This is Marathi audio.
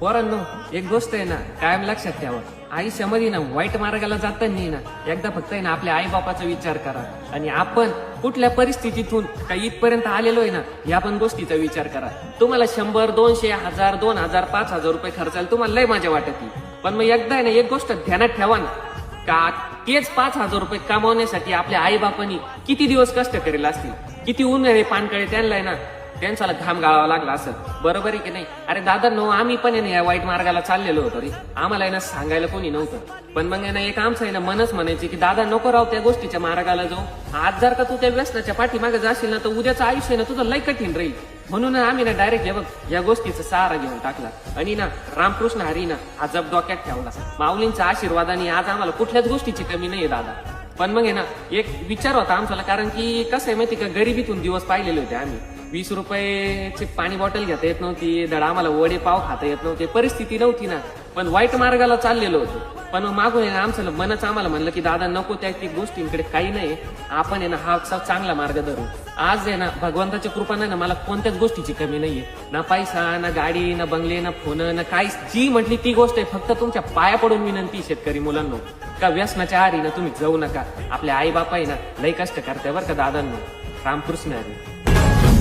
पोरांनो एक गोष्ट आहे ना कायम लक्षात ठेवा. आयुष्यामध्ये ना वाईट मार्गाला जाताना ना एकदा फक्त आहे ना आपल्या आई बापाचा विचार करा. आणि आपण कुठल्या परिस्थितीतून काही इथपर्यंत आलेलो आहे ना या पण गोष्टीचा विचार करा. तुम्हाला शंभर दोनशे हजार दोन हजार पाच हजार रुपये खर्चायला तुम्हाला लय मजा वाटत पण मग एकदा आहे ना एक गोष्ट ध्यानात ठेवा ना का तेच पाच हजार रुपये कमावण्यासाठी आपल्या आई बापांनी किती दिवस कष्ट करेल असतील? किती उन्हाळे पानकळे त्यांना आहे ना त्यांच्याला घाम गाळावा लागला असं. बरोबर आहे की नाही? अरे दादा नो आम्ही पण आहे ना या वाईट मार्गाला चाललेलो होतो रे. आम्हाला आहे ना सांगायला कोणी नव्हतं. पण मग ना एक आमचं आहे ना मनच म्हणायची की दादा नको राव त्या गोष्टीच्या मार्गाला जाऊ. आज जर का तू त्या व्यसनाच्या पाठीमागे जाशील ना तर उद्याचं आयुष्य आहे ना तुझं लय कठीण राहील. म्हणून आम्ही ना डायरेक्ट हे बघ या गोष्टीचा सहारा घेऊन टाकला. आणि ना रामकृष्ण हरी ना हा जप डोक्यात ठेवला. माऊलींच्या आशीर्वादाने आज आम्हाला कुठल्याच गोष्टीची कमी नाहीये दादा. पण मग आहे ना एक विचार होता आमचा कारण की कसं आहे माहिती का गरिबीतून दिवस पाहिलेले होते आम्ही. वीस रुपयाची पाणी बॉटल घेता येत नव्हती धड आम्हाला वडे पाव खाता येत नव्हते परिस्थिती नव्हती ना. पण वाईट मार्गाला चाललेलो होतो. पण मग मागून आहे ना आमचं मनच आम्हाला म्हणलं की दादा नको त्या ती गोष्टींकडे काही नाही. आपण आहे ना हा उत्सव चांगला मार्ग धरू. आज आहे ना भगवंताच्या कृपाने ना मला कोणत्याच गोष्टीची कमी नाहीये. ना पैसा ना गाडी ना बंगले ना फोन ना काही जी म्हटली ती गोष्ट आहे फक्त तुमच्या पाया पडून विनंती शेतकरी मुलांनो. का व्यसनाच्या आरी ना तुम्ही जाऊ नका. आपल्या आई बापा ना लई कष्ट करते बरं का दादांनो. रामकृष्ण हरी.